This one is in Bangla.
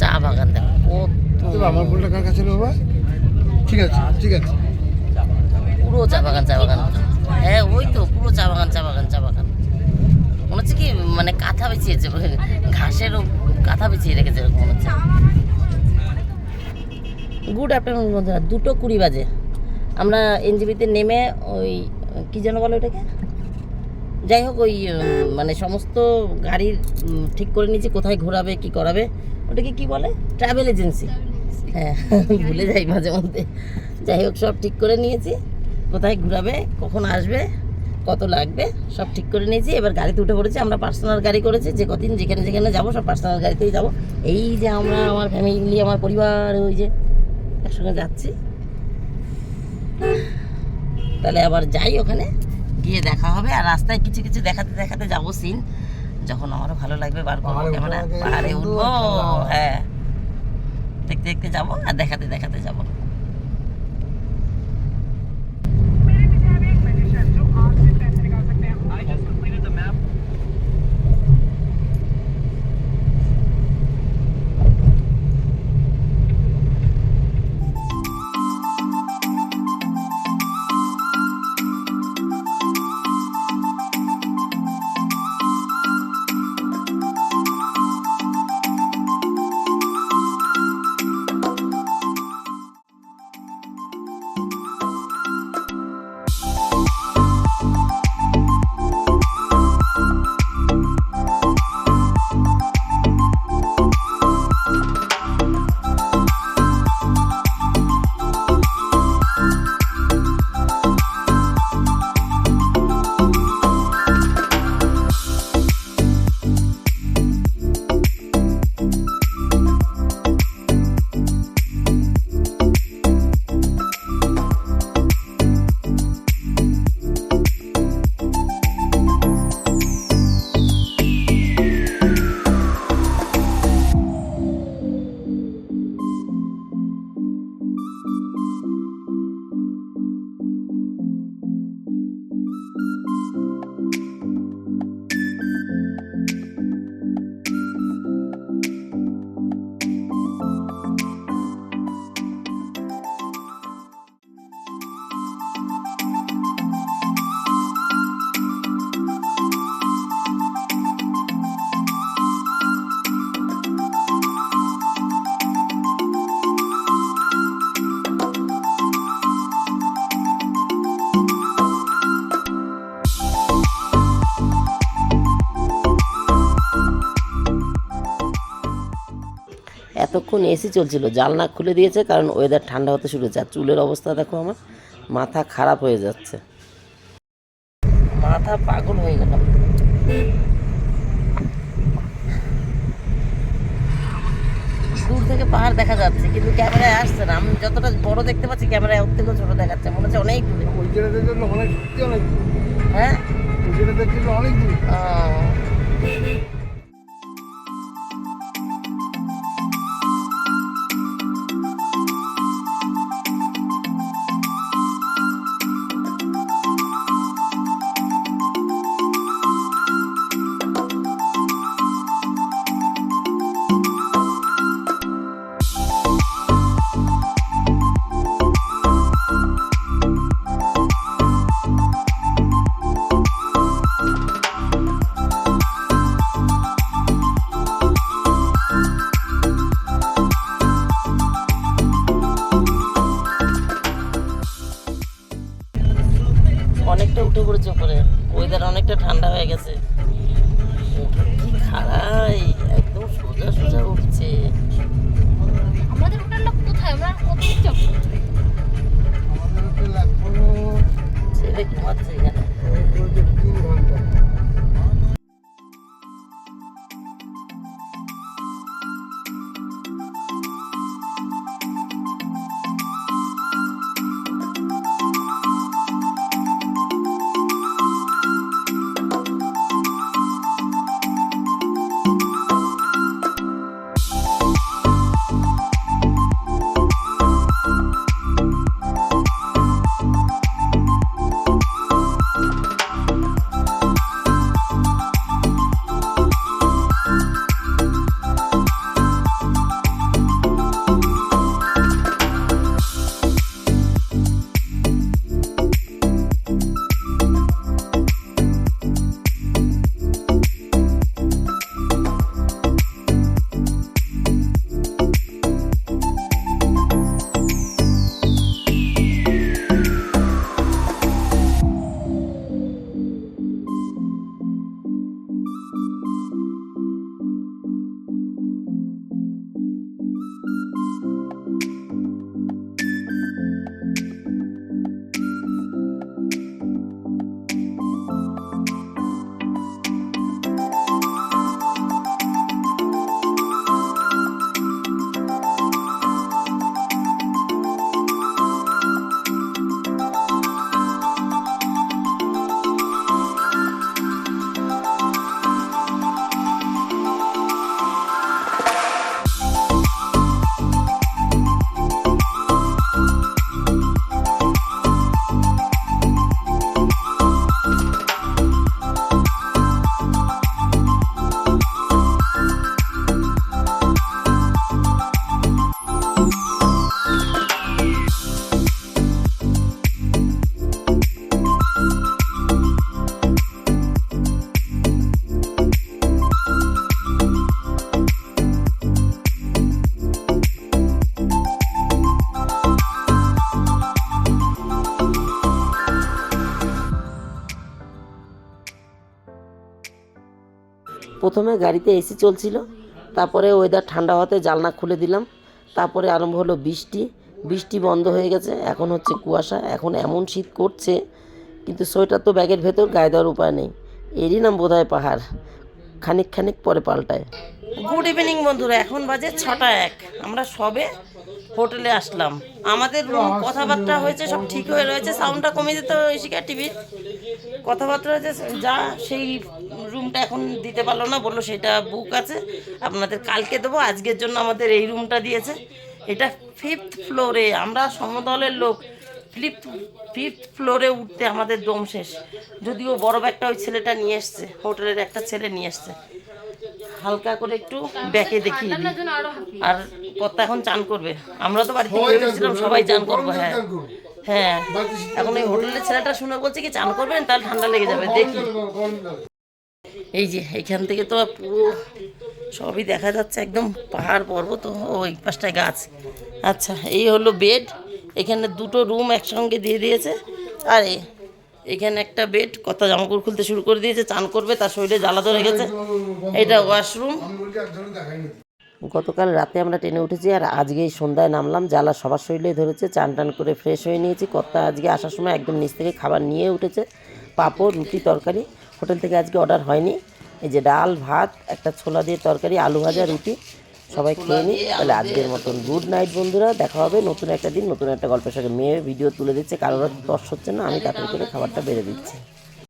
চা বাগান দেখো। আমার বলটা কার কাছে বাবা? ঠিক আছে ঠিক আছে। পুরো চা বাগান চা বাগান। হ্যাঁ ওই তো পুরো চা বাগান চা বাগান চা বাগান। মনে হচ্ছে কি মানে কাঁথা বিছিয়েছে ঘাসেরও কাঁথা বিছিয়ে রেখেছে এরকম মনে হচ্ছে। গুড আফটারনুন বন্ধুরা। দুটো কুড়ি বাজে। আমরা এনজিবিতে নেমে ওই কি যেন বলো এটাকে যাই হোক, ওই মানে সমস্ত গাড়ির ঠিক করে নিয়েছি, কোথায় ঘোরাবে, কি করাবে, ওটাকে কি বলে? ট্রাভেল এজেন্সি হ্যাঁ ভুলে যাই মাঝে মধ্যে। যাই হোক, সব ঠিক করে নিয়েছি। কোথায় ঘোরাবে, কখন আসবে, কত লাগবে, সব ঠিক করে নিয়েছি। এবার গাড়িতে উঠে পড়েছি, আমরা পার্সোনাল গাড়ি করেছি, যে কদিন যেখানে যেখানে যাব, সব পার্সোনাল গাড়িতেই যাব। এই যে আমরা, আমার ফ্যামিলি আমার পরিবার, ওই যে একসঙ্গে যাচ্ছি। তাহলে আবার যাই ওখানে। গিয়ে দেখা হবে আর রাস্তায় কিছু কিছু দেখাতে দেখাতে যাব সিন যখন আমারও ভালো লাগবে বার করব ক্যামেরা। পাহাড়ে উঠবো হ্যাঁ। দেখতে দেখতে যাব আর দেখাতে দেখাতে যাব। এতক্ষণ এসি চলছিল জালনা খুলে দিয়েছে কারণ ওয়েদার ঠান্ডা হতে শুরু হয়েছে আর চুলের অবস্থা দেখো আমার মাথা খারাপ হয়ে যাচ্ছে। মাথা পাগল হয়ে গেল দূর থেকে পাহাড় দেখা যাচ্ছে কিন্তু ক্যামেরায় আসছে না। আমি যতটা বড় দেখতে পাচ্ছি ক্যামেরায় ওর থেকেও ছোট দেখাচ্ছে। মনে হচ্ছে অনেক দূরে। ওই জন্য অনেক সত্যি অনেক হ্যাঁ? ওই জায়গাতে জন্য অনেক দূর। হয়ে কি খাড়াই একদম সোজা সোজা উঠছে। আমাদের হোটেল লোক কোথায়? আমরা আর কত যাব ছেলে ঘুমাচ্ছে এখানে। প্রথমে গাড়িতে এসি চলছিল, তারপরে ওয়েদার ঠান্ডা হতে জালনা খুলে দিলাম। তারপরে আরম্ভ হলো বৃষ্টি। বৃষ্টি বন্ধ হয়ে গেছে, এখন হচ্ছে কুয়াশা, এখন এমন শীত করছে, কিন্তু সোয়েটার তো ব্যাগের ভেতর, গায়ে দেওয়ার উপায় নেই। এরই নাম বোধ হয় পাহাড়। খানিক খানিক পরে পাল্টায়। গুড ইভিনিং বন্ধুরা, এখন বাজে ছটা এক। আমরা সবে হোটেলে আসলাম। আমাদের রুম কথাবার্তা হয়েছে, সব ঠিক হয়ে রয়েছে সাউন্ডটা কমে দিতে শিকার টিভির কথাবার্তা হয়েছে, যা সেই রুমটা এখন দিতে পারল না বলল সেটা বুক আছে আপনাদের কালকে দেবো আজকের জন্য আমাদের এই রুমটা দিয়েছে। এটা ফিফথ ফ্লোরে আমরা সমতলের লোক ফিফথ ফিফথ ফ্লোরে উঠতে আমাদের দম শেষ। যদিও বড় ব্যাগটা ওই ছেলেটা নিয়ে এসছে হোটেলের একটা ছেলে নিয়ে এসছে। হালকা করে একটু ব্যাকে দেখিয়ে দিই। আর কত এখন চান করবে। আমরা তো বাড়িতে সবাই চান ভেবেছিলাম সবাই চান করব হ্যাঁ। হ্যাঁ। এখন ওই হোটেলের ছেলেটা শুনে বলছে কি চান করবেন তাহলে ঠান্ডা লেগে যাবে দেখি। এই যে, এখান থেকে তো পুরো সবই দেখা যাচ্ছে, একদম পাহাড় পর্বত, ও ওই পাশটায় গাছ। আচ্ছা এই হলো বেড এখানে দুটো রুম একসঙ্গে দিয়ে দিয়েছে। আর এখানে একটা বেড কত জামাকাপড় খুলতে শুরু করে দিয়েছে, চান করবে, তার শরীরে জ্বালা ধরে গেছে। এটা ওয়াশরুম গতকাল রাতে আমরা ট্রেনে উঠেছি, আর আজকে এই সন্ধ্যায় নামলাম, জ্বালা সবার শরীরে ধরেছে, চান টান করে ফ্রেশ হয়ে নিয়েছি। কর্তা আজকে আসার সময় একদম নিচ থেকে খাবার নিয়ে উঠেছে, পাঁপড়, রুটি, তরকারি। হোটেল থেকে আজকে অর্ডার হয়নি। এই যে ডাল ভাত একটা ছোলা দিয়ে তরকারি আলু ভাজা রুটি সবাই খেয়ে নিই তাহলে আজকের মতন গুড নাইট বন্ধুরা দেখা হবে নতুন একটা দিন নতুন একটা গল্পের সঙ্গে। মেয়ে ভিডিও তুলে দিচ্ছে কারোর টস হচ্ছে না আমি তাড়াতাড়ি করে খাবারটা বেড়ে দিচ্ছি।